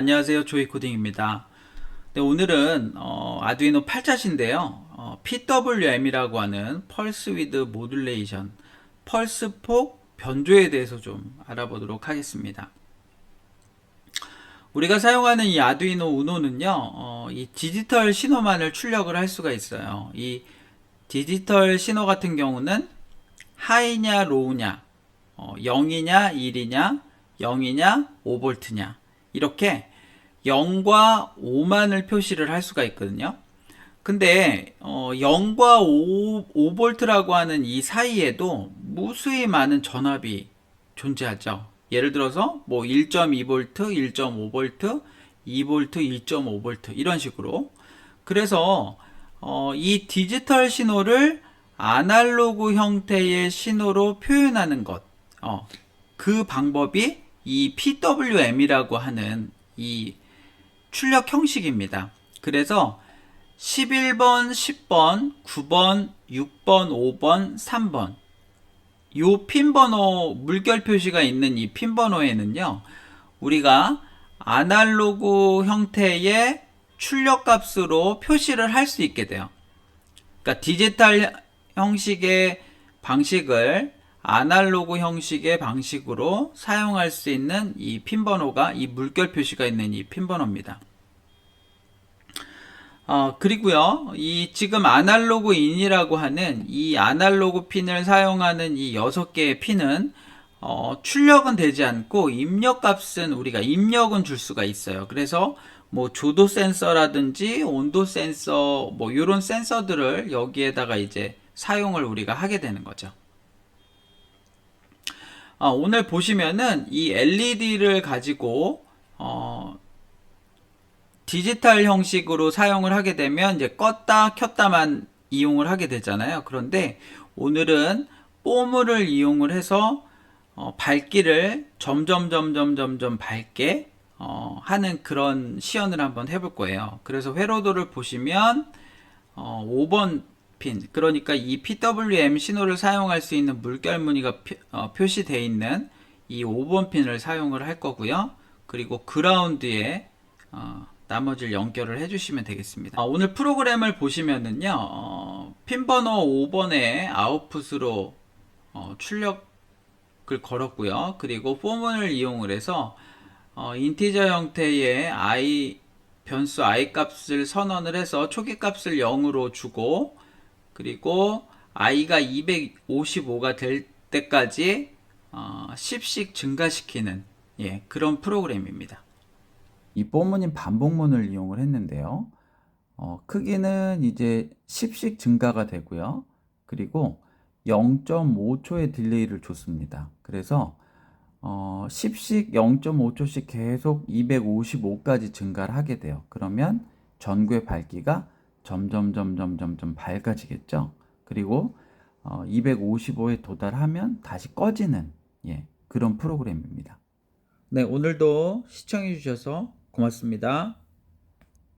안녕하세요. 조이코딩입니다. 네, 오늘은 어, 아두이노 8자신데요. 어, PWM이라고 하는 펄스 위드 모듈레이션 펄스 폭 변조에 대해서 좀 알아보도록 하겠습니다. 우리가 사용하는 이 아두이노 우노는요 어, 이 디지털 신호만을 출력을 할 수가 있어요. 이 디지털 신호 같은 경우는 하이냐 로우냐 어, 0이냐 1이냐 0이냐 5볼트냐 이렇게 0과 5만을 표시를 할 수가 있거든요. 근데 어, 0과 5, 5볼트라고 하는 이 사이에도 무수히 많은 전압이 존재하죠. 예를 들어서 뭐 1.2볼트, 1.5볼트, 2볼트, 1.5볼트 이런 식으로. 그래서 어, 이 디지털 신호를 아날로그 형태의 신호로 표현하는 것. 어, 그 방법이 이 PWM이라고 하는 이 출력 형식입니다. 그래서 11번, 10번, 9번, 6번, 5번, 3번 요 핀번호 물결 표시가 있는 이 핀번호에는요. 우리가 아날로그 형태의 출력 값으로 표시를 할 수 있게 돼요. 그러니까 디지털 형식의 방식을 아날로그 형식의 방식으로 사용할 수 있는 이 핀 번호가 이 물결 표시가 있는 이 핀 번호입니다. 어, 그리고요, 이 지금 아날로그 인이라고 하는 이 아날로그 핀을 사용하는 이 6개의 핀은 어, 출력은 되지 않고 입력 값은 우리가 입력은 줄 수가 있어요. 그래서 뭐 조도 센서라든지 온도 센서 뭐 이런 센서들을 여기에다가 이제 사용을 우리가 하게 되는 거죠. 어, 오늘 보시면은 이 LED를 가지고 어, 디지털 형식으로 사용을 하게 되면 이제 껐다 켰다만 이용을 하게 되잖아요. 그런데 오늘은 뽀물을 이용을 해서 어, 밝기를 점점 점점 점점 밝게 어, 하는 그런 시연을 한번 해볼 거예요. 그래서 회로도를 보시면 어, 5번 핀 그러니까 이 PWM 신호를 사용할 수 있는 물결 무늬가 표, 어, 표시되어 있는 이 5번 핀을 사용을 할 거고요. 그리고 그라운드에 어, 나머지를 연결을 해주시면 되겠습니다. 어, 오늘 프로그램을 보시면은요, 어, 핀 번호 5번에 아웃풋으로 어, 출력을 걸었고요. 그리고 포문을 이용을 해서 어, 인티저 형태의 i 변수 i 값을 선언을 해서 초기 값을 0으로 주고 그리고 i가 255가 될 때까지 어, 10씩 증가시키는 예, 그런 프로그램입니다. 이 뽀문인 반복문을 이용을 했는데요. 어, 크기는 이제 10씩 증가가 되고요. 그리고 0.5초의 딜레이를 줬습니다. 그래서 어, 10씩 0.5초씩 계속 255까지 증가를 하게 돼요. 그러면 전구의 밝기가 점점 점점 점점 밝아지겠죠. 그리고 어, 255에 도달하면 다시 꺼지는 예, 그런 프로그램입니다. 네, 오늘도 시청해 주셔서 고맙습니다.